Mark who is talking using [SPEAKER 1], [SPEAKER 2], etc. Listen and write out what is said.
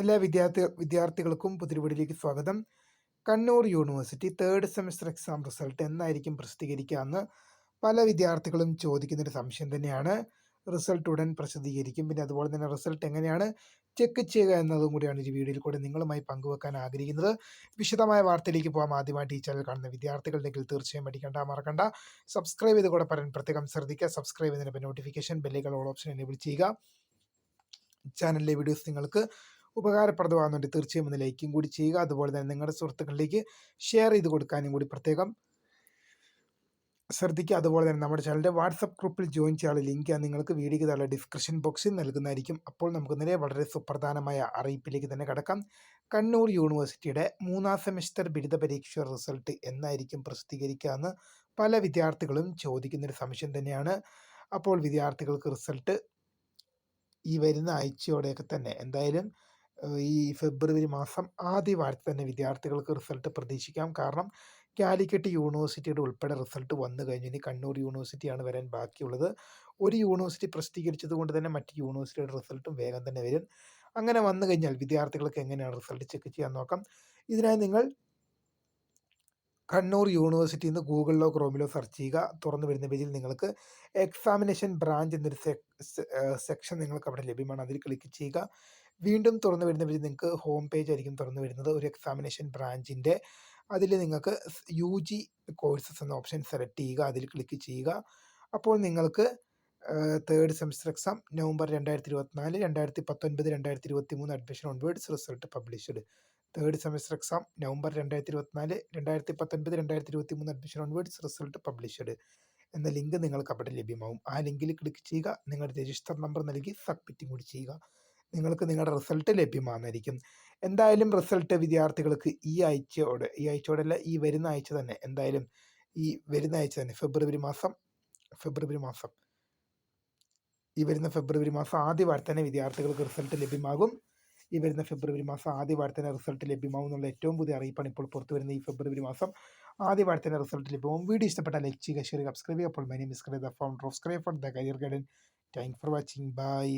[SPEAKER 1] എല്ലാ വിദ്യാർത്ഥി വിദ്യാർത്ഥികൾക്കും പുതിരുപടിയിലേക്ക് സ്വാഗതം. Kannur university third semester exam result എന്നായിരിക്കും പ്രസിദ്ധീകരിക്കുക എന്ന് പല വിദ്യാർത്ഥികളും ചോദിക്കുന്നൊരു സംശയം തന്നെയാണ്. റിസൾട്ട് ഉടൻ പ്രസിദ്ധീകരിക്കും. പിന്നെ അതുപോലെ തന്നെ റിസൾട്ട് എങ്ങനെയാണ്? ചെക്ക് ചെയ്യുക എന്നതും കൂടിയാണ് ഈ വീഡിയോയിൽ കൂടെ നിങ്ങളുമായി പങ്കുവെക്കാൻ ആഗ്രഹിക്കുന്നത്. വിശദമായ വാർത്തയിലേക്ക് പോകാം ആദ്യമായിട്ട് ഈ ചാനൽ കാണുന്ന വിദ്യാർത്ഥികളുണ്ടെങ്കിൽ തീർച്ചയായും പഠിക്കേണ്ട മറക്കണ്ട. സബ്സ്ക്രൈബ് ചെയ്ത് കൂടെ പറയാൻ പ്രത്യേകം ശ്രദ്ധിക്കുക. സബ്സ്ക്രൈബ് ചെയ്തതിന് നോട്ടിഫിക്കേഷൻ ബെല്ലുകൾ ഓൾ ഓപ്ഷൻ എനേബിൾ ചെയ്യുക. ചാനലിലെ വീഡിയോസ് നിങ്ങൾക്ക് ഉപകാരപ്രദമാകുന്നുണ്ട്. തീർച്ചയായും ഒന്ന് ലൈക്കും കൂടി ചെയ്യുക. അതുപോലെ തന്നെ നിങ്ങളുടെ സുഹൃത്തുക്കളിലേക്ക് ഷെയർ ചെയ്ത് കൊടുക്കാനും കൂടി പ്രത്യേകം ശ്രദ്ധിക്കുക. അതുപോലെ തന്നെ നമ്മുടെ ചാനലിന്റെ വാട്സപ്പ് ഗ്രൂപ്പിൽ ജോയിൻ ചെയ്യാനുള്ള ലിങ്ക് നിങ്ങൾക്ക് വീഡിയോയ്ക്ക് താഴെ ഡിസ്ക്രിപ്ഷൻ ബോക്സിൽ നൽകുന്നതായിരിക്കും. അപ്പോൾ നമുക്ക് നേരെ വളരെ സുപ്രധാനമായ അറിയിപ്പിലേക്ക് തന്നെ കടക്കാം. കണ്ണൂർ യൂണിവേഴ്സിറ്റിയുടെ മൂന്നാം സെമിസ്റ്റർ ബിരുദ പരീക്ഷ റിസൾട്ട് എന്നായിരിക്കും പ്രസിദ്ധീകരിക്കുക എന്ന് പല വിദ്യാർത്ഥികളും ചോദിക്കുന്നൊരു സംശയം തന്നെയാണ്. അപ്പോൾ വിദ്യാർത്ഥികൾക്ക് റിസൾട്ട് ഈ വരുന്ന ആഴ്ചയോടെയൊക്കെ തന്നെ എന്തായാലും ഈ ഫെബ്രുവരി മാസം ആദ്യ വാരത്തിൽ തന്നെ വിദ്യാർത്ഥികൾക്ക് റിസൾട്ട് പ്രതീക്ഷിക്കാം. കാരണം കാലിക്കറ്റ് യൂണിവേഴ്സിറ്റിയുടെ ഉൾപ്പെടെ റിസൾട്ട് വന്നു കഴിഞ്ഞു. ഇനി കണ്ണൂർ യൂണിവേഴ്സിറ്റിയാണ് വരാൻ ബാക്കിയുള്ളത്. ഒരു യൂണിവേഴ്സിറ്റി പ്രസിദ്ധീകരിച്ചത് കൊണ്ട് തന്നെ മറ്റ് യൂണിവേഴ്സിറ്റിയുടെ റിസൾട്ടും വേഗം തന്നെ വരും. അങ്ങനെ വന്നു കഴിഞ്ഞാൽ വിദ്യാർത്ഥികൾക്ക് എങ്ങനെയാണ് റിസൾട്ട് ചെക്ക് ചെയ്യാൻ നോക്കാം. ഇതിനായി നിങ്ങൾ കണ്ണൂർ യൂണിവേഴ്സിറ്റിയിൽ നിന്ന് ഗൂഗിളിലോ ക്രോമിലോ സെർച്ച് ചെയ്യുക. തുറന്നു വരുന്ന പേജിൽ നിങ്ങൾക്ക് എക്സാമിനേഷൻ ബ്രാഞ്ച് എന്നൊരു സെക്ഷൻ നിങ്ങൾക്ക് അവിടെ ലഭ്യമാണ്. അതിൽ ക്ലിക്ക് ചെയ്യുക. വീണ്ടും തുറന്നു വരുന്ന പേജ് നിങ്ങൾക്ക് ഹോം പേജ് ആയിരിക്കും തുറന്നു വരുന്നത്. ഒരു എക്സാമിനേഷൻ ബ്രാഞ്ചിന്റെ അതിൽ നിങ്ങൾക്ക് യു ജി കോഴ്സസ് എന്ന ഓപ്ഷൻ സെലക്ട് ചെയ്യുക അതിൽ ക്ലിക്ക് ചെയ്യുക. അപ്പോൾ നിങ്ങൾക്ക് തേർഡ് സെമസ്റ്റർ എക്സാം നവംബർ രണ്ടായിരത്തി ഇരുപത്തിനാല് രണ്ടായിരത്തി പത്തൊൻപത് രണ്ടായിരത്തി ഇരുപത്തി മൂന്ന് admission onwards result published third semester exam November രണ്ടായിരത്തി ഇരുപത്തിനാല് രണ്ടായിരത്തി പത്തൊൻപത് രണ്ടായിരത്തി ഇരുപത്തി മൂന്ന് അഡ്മിഷൻ ഓൺവേർഡ്സ് റിസൾട്ട് പബ്ലിഷ്ഡ് എന്ന ലിങ്ക് നിങ്ങൾക്ക് അവിടെ ലഭ്യമാവും. ആ ലിങ്കിൽ ക്ലിക്ക് ചെയ്യുക. നിങ്ങളുടെ രജിസ്റ്റർ നമ്പർ നൽകി സബ്മിറ്റും കൂടി ചെയ്യുക. നിങ്ങൾക്ക് നിങ്ങളുടെ റിസൾട്ട് ലഭ്യമാകുന്നതായിരിക്കും എന്തായാലും റിസൾട്ട് വിദ്യാർത്ഥികൾക്ക് ഈ ആഴ്ചയോടെ ഈ ആഴ്ചയോടല്ല ഈ വരുന്ന ആഴ്ച തന്നെ എന്തായാലും ഈ വരുന്ന ആഴ്ച തന്നെ ഫെബ്രുവരി മാസം ഫെബ്രുവരി മാസം ഈ വരുന്ന ഫെബ്രുവരി മാസം ആദ്യ വാരം തന്നെ വിദ്യാർത്ഥികൾക്ക് റിസൾട്ട് ലഭ്യമാകും. ഈ വരുന്ന ഫെബ്രുവരി മാസം ആദ്യ തന്നെ റിസൾട്ട് ലഭ്യമാകും എന്നുള്ള ഏറ്റവും പുതിയ അറിയിപ്പാണ് ഇപ്പോൾ പുറത്തു വരുന്ന ഈ ഫെബ്രുവരി മാസം. ആദ്യ തന്നെ റിസൾട്ട് ലഭ്യമാകും. വീഡിയോ ഇഷ്ടപ്പെട്ട ലൈക്ക് ചെയ്യുക ഷെയർ സബ്സ്ക്രൈബ് ചെയ്യുക. അപ്പോൾ my name is founder of Scribe for the career guidance thank for watching bye